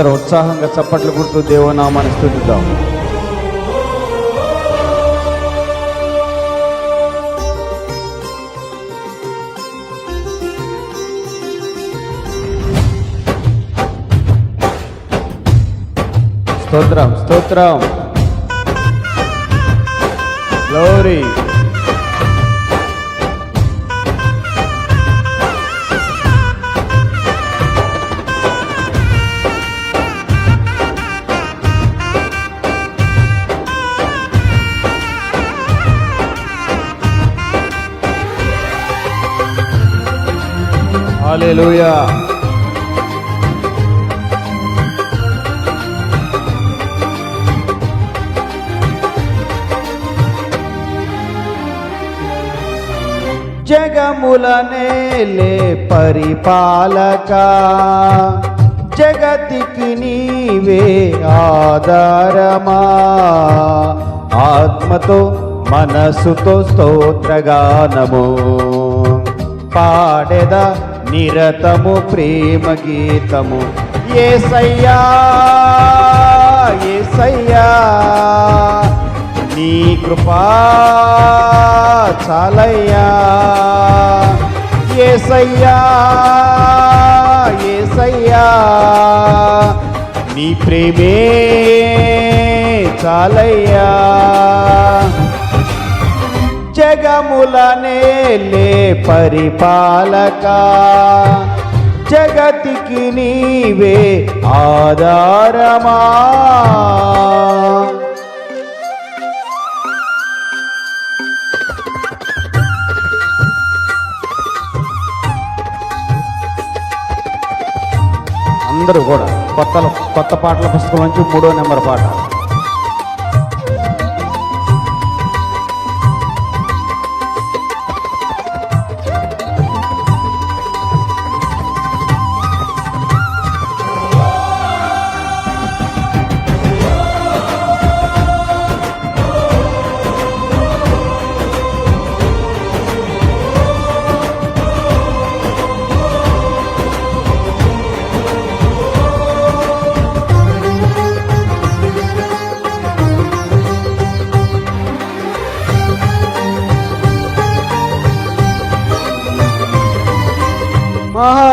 అందరూ ఉత్సాహంగా చప్పట్లు కొడుతూ దేవనామాన్ని స్థుతిద్దాం. స్తోత్రం స్తోత్రం. గ్లోరీ హాలేలుయా జగముల పరిపాలక జగతికి నీవే ఆధారమా. ఆత్మతో మనస్సుతో స్తోత్రగానము. పాడెదా నిరతము ప్రేమ గీతము ఏసయ్యా ఏసయ్యా నీ కృపా చాలయ్యా. ఏసయ్యా ఏసయ్యా నీ ప్రేమే చాలయ్యా. జగముల నేలే పరిపాలక. జగతికి నీవే ఆధారమా? అందరూ కూడా కొత్త కొత్త పాటల పుస్తకం నుంచి మూడో నెంబర్ పాట.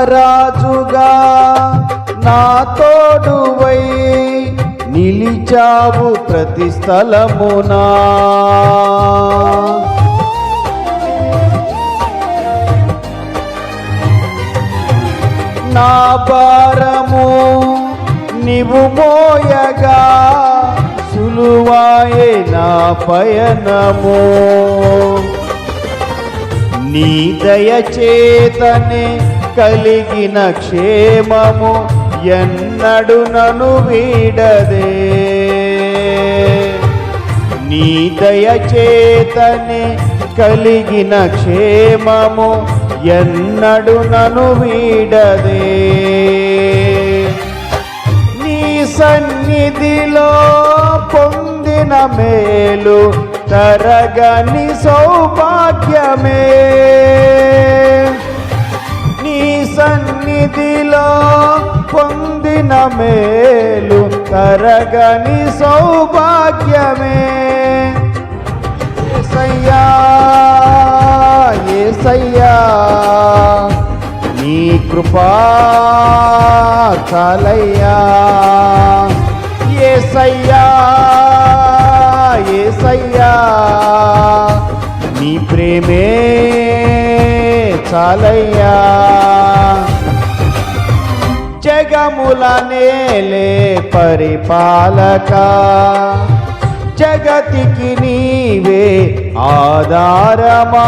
రాజుగా నా తోడువై నిలిచావు ప్రతి స్థలమునా. నా భారము నీవు మోయగా సులువాయే నా పయనము. నీ దయచేతనే కలిగిన క్షేమము ఎన్నడు నను వీడదే. నీ దయచేతనే కలిగిన క్షేమము ఎన్నడు నను వీడదే. నీ సన్నిధిలో పొందిన మేలు తరగని సౌభాగ్యమే. సన్నిధిలో పొందిన మేలు తరగని సౌభాగ్యమే. ఏసయ్యా ఏసయ్యా నీ కృపా చాలయ్యా. ఏసయ్యా ఏసయ్యా నీ ప్రేమే చాలయ్యా. జగముల నేలే పరిపాలక జగతికి నీవే ఆధారమా?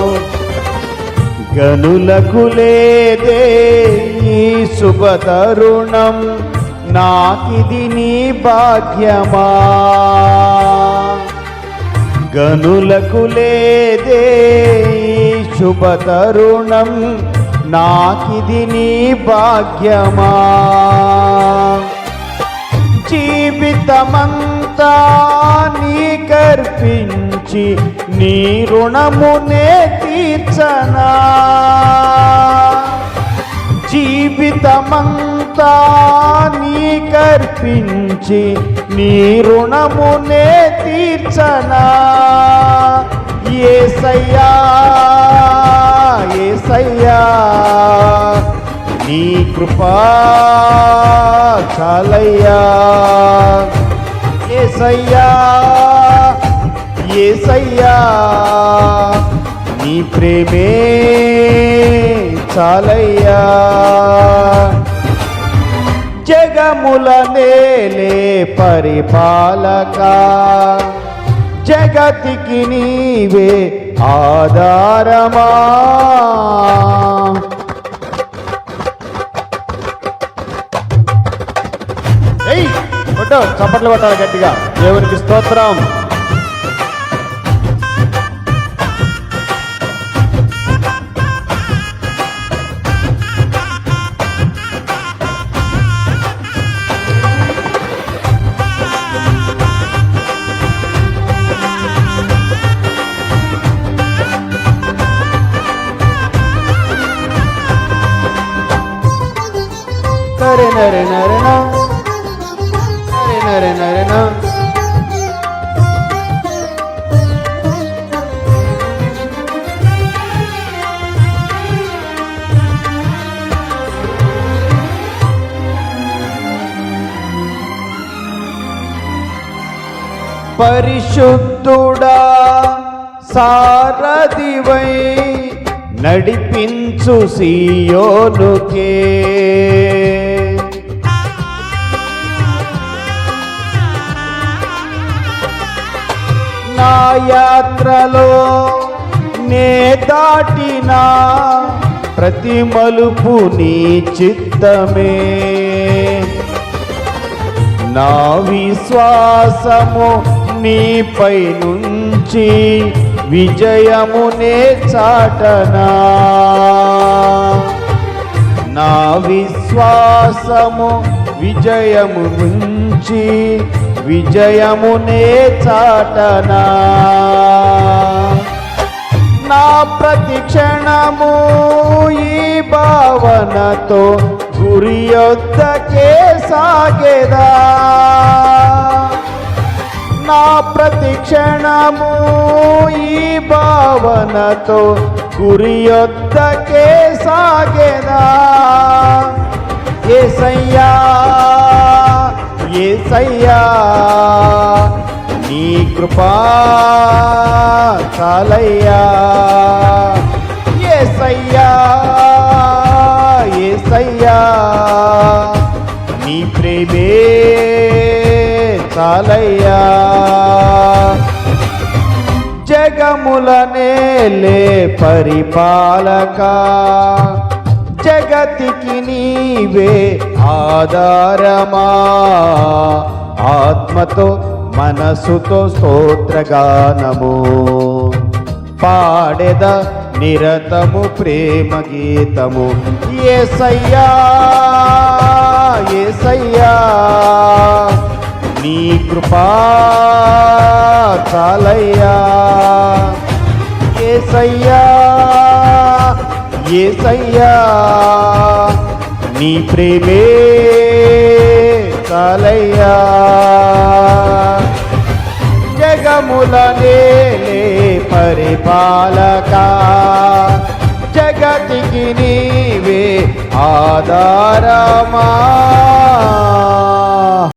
గనులకు లేదే ఈ శుభతరుణం నాకిది నీ భాగ్యమా. గనులకు లేదే ఈ శుభతరుణం నాకిది నీ భాగ్యమా. జీవితమంతా నీ కర్పించి నీ రుణమునే తీర్చనా. జీవితమంతా నీ కర్పించి నీ రుణమునే తీర్చనా. ఏసయ్యా ఏసయ్యా నీ కృపా చాలయ్యా. ఏసయ్యా ఏసయ్యా నీ ప్రేమే చాలయ్యా. జగముల నేలే పరిపాలక జగతికి నీవే ఆధారమా. ఏయ్ కొట్టు చప్పట్లు కొట్టాలి గట్టిగా. దేవునికి స్తోత్రం. నరే నరే నరే పరిశుద్ధుడా సారథివై నడిపించు సీయోనుకే. నా యాత్రలో నే దాటిన ప్రతి మలుపు నీ చిత్తమే. నా విశ్వాసము నీపై నుంచి విజయమునే చాటనా. నా విశ్వాసము విజయము నుంచి విజయమునే చాటనా. నా ప్రతి క్షణము ఈ భావనతో గురి యొద్దకే సాగేదా. నా ప్రతి క్షణము ఈ భావనతో గురి యొద్దకే సాగేదా. ఏ సయ్యా ఏసయ్యా నీ కృపా చాలయ్యా. ఏసయ్యా ఏసయ్యా నీ ప్రేమే చాలయ్యా. జగములనే లే పరిపాలక. జగతికి నీవే ఆధారమా? ఆత్మతో మనసుతో స్తోత్రగానము. పాడెద నిరతము ప్రేమ గీతము. ఏసయ్యా ఏసయ్యా నీ కృపా చాలయ్యా. ఏసయ్యా ఏసయ్యా నీ ప్రేమే చాలయ్యా. జగముల నేలే పరిపాలక జగతికి నీవే ఆధారమా.